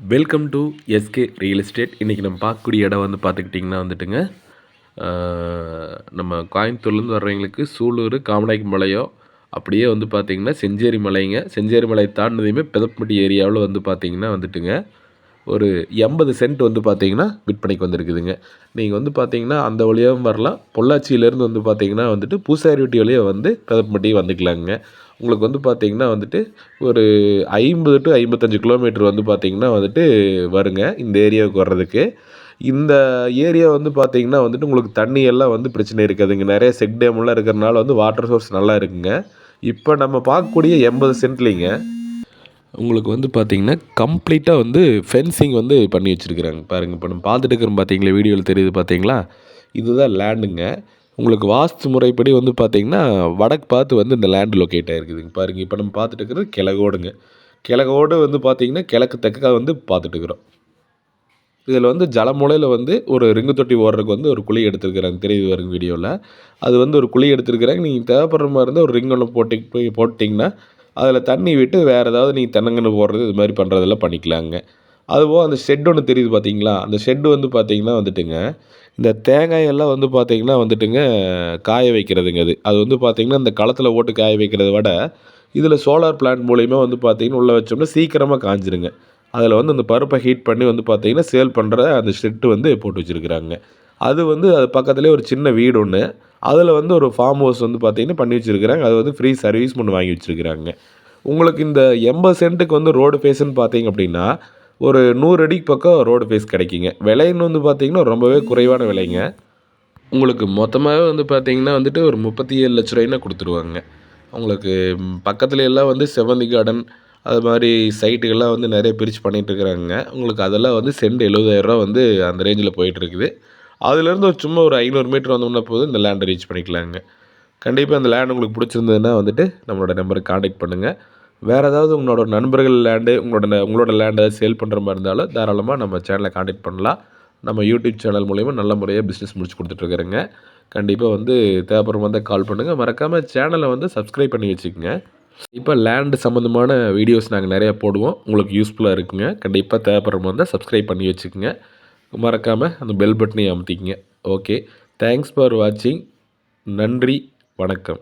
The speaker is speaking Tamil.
Welcome to SK real estate இன்றைக்கி நம்ம பார்க்கக்கூடிய இடம் வந்து பார்த்துக்கிட்டிங்கன்னா வந்துட்டுங்க நம்ம கோயம்புத்தூர்லேருந்து வர்றவங்களுக்கு சூலூர் காமநாயக்கி மலையோ அப்படியே வந்து பார்த்திங்கன்னா செஞ்சேரி மலைங்க. செஞ்சேரி மலை தாண்டினதையுமே பெதப்பட்டி ஏரியாவில் வந்து பார்த்திங்கன்னா வந்துட்டுங்க. ஒரு எண்பது சென்ட் வந்து பார்த்தீங்கன்னா விற்பனைக்கு வந்திருக்குதுங்க. நீங்கள் வந்து பார்த்தீங்கன்னா அந்த வழியாகவும் வரலாம். பொள்ளாச்சியிலேருந்து வந்து பார்த்தீங்கன்னா வந்துட்டு பூசாரிவட்டி வழியாக வந்து பெதப்பட்டி வந்துக்கலாங்க. உங்களுக்கு வந்து பார்த்தீங்கன்னா வந்துட்டு ஒரு ஐம்பது டு ஐம்பத்தஞ்சு கிலோமீட்டர் வந்து பார்த்தீங்கன்னா வந்துட்டு வருங்க இந்த ஏரியாவுக்கு வர்றதுக்கு. இந்த ஏரியா வந்து பார்த்தீங்கன்னா வந்துட்டு உங்களுக்கு தண்ணி எல்லாம் வந்து பிரச்சனை இருக்காதுங்க. நிறைய செக் டேம்லாம் இருக்கிறனால வந்து வாட்டர் சோர்ஸ் நல்லா இருக்குங்க. இப்போ நம்ம பார்க்கக்கூடிய எண்பது சென்ட்லிங்க. உங்களுக்கு வந்து பார்த்தீங்கன்னா கம்ப்ளீட்டாக வந்து ஃபென்சிங் வந்து பண்ணி வச்சுருக்குறாங்க. பாருங்கள் இப்போ நம்ம பார்த்துட்டு இருக்கிறோம் பார்த்தீங்களா? வீடியோவில் தெரியுது பார்த்தீங்களா? இதுதான் லேண்டுங்க உங்களுக்கு வாஸ்து முறைப்படி வந்து பார்த்தீங்கன்னா வடக்கு பார்த்து வந்து இந்த லேண்டு லொக்கேட் ஆகிருக்குதுங்க பாருங்கள் இப்போ நம்ம பார்த்துட்டு இருக்கிறது கிழக்கோடுங்க. கிழக்கோடு வந்து பார்த்தீங்கன்னா கிழக்கு தெற்காக வந்து பார்த்துட்டு இருக்கிறோம். இதில் வந்து ஜலமுலையில் வந்து ஒரு ரிங்கு தொட்டி ஓடுறதுக்கு வந்து ஒரு குழி எடுத்துருக்குறாங்க. தெரியுது வருங்க வீடியோவில் அது வந்து ஒரு குழி எடுத்துருக்குறாங்க. நீங்கள் தேவைப்படுற மாதிரி இருந்தால் ஒரு ரிங் ஒன்று போட்டு போய் போட்டிங்கன்னா அதில் தண்ணி விட்டு வேறு ஏதாவது நீங்கள் தென்னங்கன்று போடுறது இது மாதிரி பண்ணுறதெல்லாம் பண்ணிக்கலாங்க. அதுபோக அந்த ஷெட் ஒன்று தெரியுது பார்த்தீங்களா? அந்த ஷெட்டு வந்து பார்த்தீங்கன்னா வந்துட்டுங்க இந்த தேங்காயெல்லாம் வந்து பார்த்தீங்கன்னா வந்துட்டுங்க காய வைக்கிறதுங்க அது. அது வந்து பார்த்தீங்கன்னா இந்த களத்தில் ஓட்டு காய வைக்கிறத விட இதில் சோலார் பிளான்ட் மூலிமா வந்து பார்த்தீங்கன்னா உள்ளே வச்சோம்னா சீக்கிரமாக காஞ்சிருங்க. அதில் வந்து அந்த பருப்பை ஹீட் பண்ணி வந்து பார்த்தீங்கன்னா சேல் பண்ணுற அந்த ஷெட்டு வந்து போட்டு வச்சுருக்குறாங்க. அது வந்து அது பக்கத்துலேயே ஒரு சின்ன வீடு ஒன்று அதில் வந்து ஒரு ஃபார்ம் ஹவுஸ் வந்து பார்த்திங்கன்னா பண்ணி வச்சுருக்குறாங்க. அது வந்து ஃப்ரீ சர்வீஸ் ஒன்று வாங்கி வச்சுருக்குறாங்க. உங்களுக்கு இந்த எண்பது சென்ட்டுக்கு வந்து ரோடு ஃபேஸ்ன்னு பார்த்தீங்க அப்படின்னா ஒரு நூறு அடிக்கு பக்கம் ரோடு ஃபேஸ் கிடைக்குங்க. விலைன்னு வந்து பார்த்தீங்கன்னா ரொம்பவே குறைவான விலைங்க. உங்களுக்கு மொத்தமாகவே வந்து பார்த்தீங்கன்னா வந்துட்டு ஒரு முப்பத்தி ஏழு லட்ச ரூபாய்னா கொடுத்துருவாங்க. உங்களுக்கு பக்கத்துல எல்லாம் வந்து செவந்தி கார்டன் அது மாதிரி சைட்டுகள்லாம் வந்து நிறைய பிரித்து பண்ணிகிட்டு இருக்கிறாங்க. உங்களுக்கு அதெல்லாம் வந்து சென்ட் எழுபதாயிரரூவா வந்து அந்த ரேஞ்சில் போயிட்டுருக்குது அதுலேருந்து ஒரு சும்மா ஒரு ஐநூறு மீட்டர் வந்தோம்னா போதும் இந்த லேண்டை ரீச் பண்ணிக்கலாங்க. கண்டிப்பாக அந்த லேண்ட் உங்களுக்கு பிடிச்சிருந்ததுன்னா வந்துட்டு நம்மளோட நம்பருக்கு காண்டாக்ட் பண்ணுங்கள் வேறு ஏதாவது உங்களோட நண்பர்கள் லேண்டு உங்களோட ந- உங்களோட லேண்ட் ஏதாவது சேல் பண்ணுற மாதிரி இருந்தாலும் தாராளமாக நம்ம சேனலை காண்டாக்ட் பண்ணலாம். நம்ம யூடியூப் சேனல் மூலயமா நல்ல முறையாக பிஸ்னஸ் முடிச்சு கொடுத்துட்ருக்குறேங்க கண்டிப்பாக வந்து தேவைப்படுற வந்து கால் பண்ணுங்கள் மறக்காமல் சேனலை வந்து சப்ஸ்கிரைப் பண்ணி வச்சுக்கோங்க. இப்போ லேண்டு சம்மந்தமான வீடியோஸ் நாங்கள் நிறையா போடுவோம். உங்களுக்கு யூஸ்ஃபுல்லாக இருக்குங்க. கண்டிப்பாக தேவைப்படுற மாதிரி சப்ஸ்கிரைப் பண்ணி வச்சுக்கோங்க. மறக்காமல் அந்த பெல் பட்டனையும் அமுத்திக்கங்க. ஓகே தேங்க்ஸ் ஃபார் வாட்சிங் நன்றி வணக்கம்.